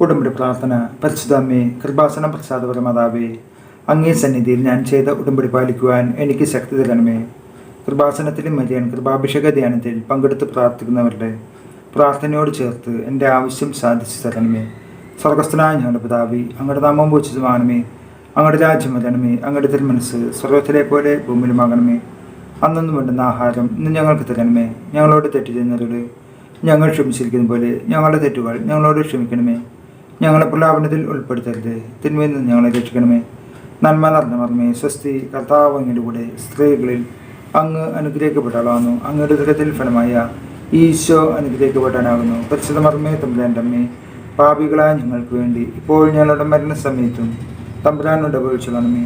ഉടമ്പടി പ്രാർത്ഥന പരിശുദ്ധമ്മേ കൃപാസനം പ്രസാദപരമാതാവേ അങ്ങേ സന്നിധിയിൽ ഞാൻ ചെയ്ത ഉടമ്പടി പാലിക്കുവാൻ എനിക്ക് ശക്തി തരണമേ. കൃപാസനത്തിലും മരിയൻ കൃപാഭിഷേക ധ്യാനത്തിൽ പങ്കെടുത്ത് പ്രാർത്ഥിക്കുന്നവരുടെ പ്രാർത്ഥനയോട് ചേർത്ത് എന്റെ ആവശ്യം സാധിച്ചു തരണമേ. സ്വർഗസ്ഥനായ ഞങ്ങളുടെ പിതാവി അങ്ങയുടെ നാമം പൂജിതമാണമേ അങ്ങയുടെ രാജ്യം വരണമേ. അങ്ങയുടെ തിരുമനസ് സ്വർഗത്തിലെ പോലെ ഭൂമിയിലുമാകണമേ അന്നൊന്നും വേണ്ടുന്ന ആഹാരം ഇന്ന് ഞങ്ങൾക്ക് തരണമേ. ഞങ്ങളോട് തെറ്റ് ചെയ്യുന്നവരോട് ഞങ്ങൾ ക്ഷമിച്ചിരിക്കുന്ന പോലെ ഞങ്ങളുടെ തെറ്റുകൾ ഞങ്ങളോട് ക്ഷമിക്കണമേ. ഞങ്ങളെ പ്രലാപനത്തിൽ ഉൾപ്പെടുത്തരുത്. തിന്മയിൽ നിന്ന് ഞങ്ങളെ രക്ഷിക്കണമേ. നന്മ നടന്ന മർമ്മേ സ്വസ്തി കർത്താവ് കൂടെ സ്ത്രീകളിൽ അങ്ങ് അനുഗ്രഹിക്കപ്പെട്ടാളാകുന്നു. അങ്ങയുടെ ദുരിതത്തിൽ ഫലമായ ഈശോ അനുഗ്രഹിക്കപ്പെട്ടാനാകുന്നു പരിശുദ്ധ മർമ്മേ തമ്പുരാന്റെ അമ്മേ പാപികളായ ഞങ്ങൾക്ക് വേണ്ടി ഇപ്പോൾ ഞങ്ങളുടെ മരണസമയത്തും തമ്പുരാനോട് അപേക്ഷിക്കണമേ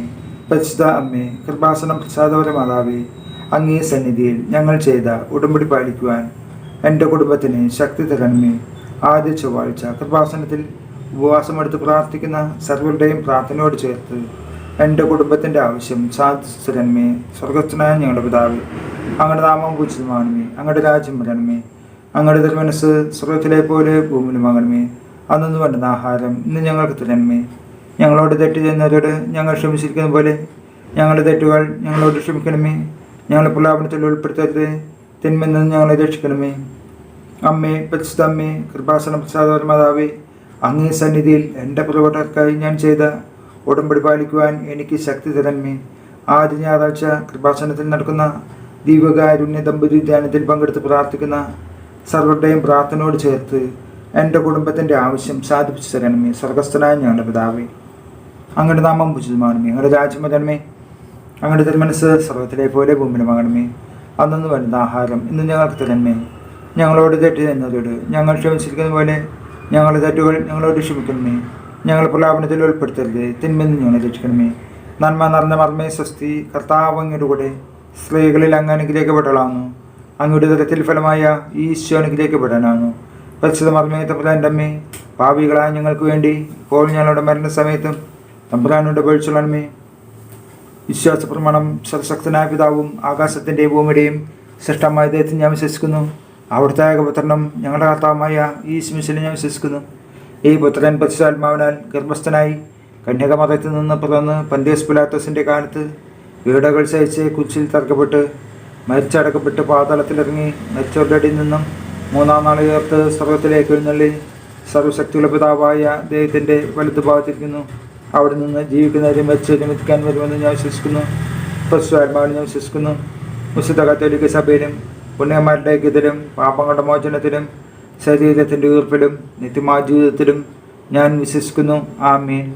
പരിശുദ്ധ അമ്മേ കൃപാസനം പ്രസാദപര മാതാവേ അങ്ങേ സന്നിധിയിൽ ഞങ്ങൾ ചെയ്ത ഉടമ്പടി പാലിക്കുവാൻ എന്റെ കുടുംബത്തിന് ശക്തി തരണമേ. ആദ്യ ചൊവ്വാഴ്ച കൃപാസനത്തിൽ ഉപവാസമെടുത്ത് പ്രാർത്ഥിക്കുന്ന സർവരുടെയും പ്രാർത്ഥനയോട് ചേർത്ത് എന്റെ കുടുംബത്തിന്റെ ആവശ്യം സാധിച്ചതന്മേ സ്വർഗസ്ഥനായ ഞങ്ങളുടെ പിതാവ് അങ്ങയുടെ നാമം പൂജിതമാണമേ അങ്ങയുടെ രാജ്യം വരണമേ. അങ്ങയുടെ മനസ്സ് സ്വർഗത്തിലെ പോലെ ഭൂമിയിലുമാകണമേ അന്നു വേണ്ടുന്ന ആഹാരം ഇന്ന് ഞങ്ങൾക്ക് തരണമേ. ഞങ്ങളോട് തെറ്റ് ചെയ്യുന്നവരോട് ഞങ്ങൾ ക്ഷമിച്ചിരിക്കുന്ന പോലെ ഞങ്ങളുടെ തെറ്റുകൾ ഞങ്ങളോട് ക്ഷമിക്കണമേ. ഞങ്ങളെ പ്രലാപനത്തിൽ ഉൾപ്പെടുത്തരുത്. തിന്മെന്ന് ഞങ്ങളെ രക്ഷിക്കണമേ. അമ്മേ പരിശുദ്ധമ്മേ കൃപാസന പ്രസാദ മാതാവേ അങ്ങേ സന്നിധിയിൽ എന്റെ പ്രവർത്തകർക്കായി ഞാൻ ചെയ്ത ഉടമ്പടി പാലിക്കുവാൻ എനിക്ക് ശക്തി തരണമേ. ആദ്യ ഞായറാഴ്ച കൃപാസനത്തിൽ നടക്കുന്ന ദീപകാരുണ്യ ദമ്പതി ധ്യാനത്തിൽ പങ്കെടുത്ത് പ്രാർത്ഥിക്കുന്ന സർവരുടെയും പ്രാർത്ഥനയോട് ചേർത്ത് എന്റെ കുടുംബത്തിന്റെ ആവശ്യം സാധിപ്പിച്ചു തരണമേ. സ്വർഗസ്ഥനായ ഞങ്ങളുടെ പിതാവേ അങ്ങയുടെ നാമം ഉചിതമാണമേ അങ്ങയുടെ രാജ്യം വരണമേ. അങ്ങയുടെ തിരുമനസ് സർവത്തിലെ പോലെ ഭൂമിയിലുമാകണമേ അന്നു വരുന്ന ആഹാരം ഇന്ന് ഞങ്ങൾക്ക് തരണമേ. ഞങ്ങളോട് തെറ്റ് എന്നതോട് ഞങ്ങൾ ക്ഷമിച്ചിരിക്കുന്ന പോലെ ഞങ്ങളുടെ തെറ്റുകൾ ഞങ്ങളോട് ക്ഷമിക്കണമേ. ഞങ്ങൾ പ്രലാപനത്തിൽ ഉൾപ്പെടുത്തരുത്. തിന്മയിൽ ഞങ്ങൾ രക്ഷിക്കണമേ. നന്മ നിറഞ്ഞ മർമ്മേ സ്വസ്തി. കർത്താവ് അങ്ങയുടെ കൂടെ സ്ത്രീകളിൽ അങ്ങ് അങ്ങയുടെ തലത്തിൽ ഫലമായ ഈശോ അനുഗ്രഹിക്കപ്പെടാനാകുന്നു. പരിശുദ്ധ മർമ്മേ തമ്പുരാന്റെ അമ്മേ ഞങ്ങൾക്ക് വേണ്ടി ഇപ്പോൾ ഞങ്ങളുടെ മരണസമയത്തും തമ്പുരാനോട് പഴിച്ചുള്ളമേ വിശ്വാസ പ്രമാണം സർശക്തനായ പിതാവും ആകാശത്തിന്റെയും ഭൂമിയുടെയും സൃഷ്ടമായ ദൈവത്തിൽ ഞാൻ വിശ്വസിക്കുന്നു. അവിടുത്തെ ഏകപുത്രനും ഞങ്ങളുടെ കർത്താവുമായ ഈ സ്മിസിൽ ഞാൻ വിശ്വസിക്കുന്നു. ഈ പുത്രൻ പരിശുദ്ധാത്മാവിനാൽ ഗർഭസ്ഥനായി കന്യകമതത്തിൽ നിന്ന് പിറന്ന് പന്തേസ് പുലാത്തസിന്റെ കാലത്ത് വീടുകൾ സഹിച്ച് കുച്ചിൽ തർക്കപ്പെട്ട് മരിച്ചടക്കപ്പെട്ട് പാതാളത്തിലിറങ്ങി മരിച്ചവരുടെ അടിയിൽ നിന്നും മൂന്നാം നാൾ ഉയർത്ത് സർവത്തിലേക്ക് എഴുന്നള്ളി സർവശക്തിയുള്ള പിതാവായ ദൈവത്തിന്റെ വലുതുഭാഗത്തിരിക്കുന്നു അവിടെ നിന്ന് ജീവിക്കുന്നവരെ മരിച്ച് നിമിത്തിക്കാൻ വരുമെന്ന് ഞാൻ വിശ്വസിക്കുന്നു. പ്രസ്വാത്മാവിനെ ഞാൻ വിശ്വസിക്കുന്നു. വിശുദ്ധ കത്തോലിക്ക സഭയിലും പുണ്യന്മാരുടെ ഐക്യത്തിലും പാപങ്ങളുടെ മോചനത്തിലും ശരീരത്തിന്റെ ഉയർപ്പിലും നിത്യമാ ജീവിതത്തിലും ഞാൻ വിശ്വസിക്കുന്നു. ആമീൻ.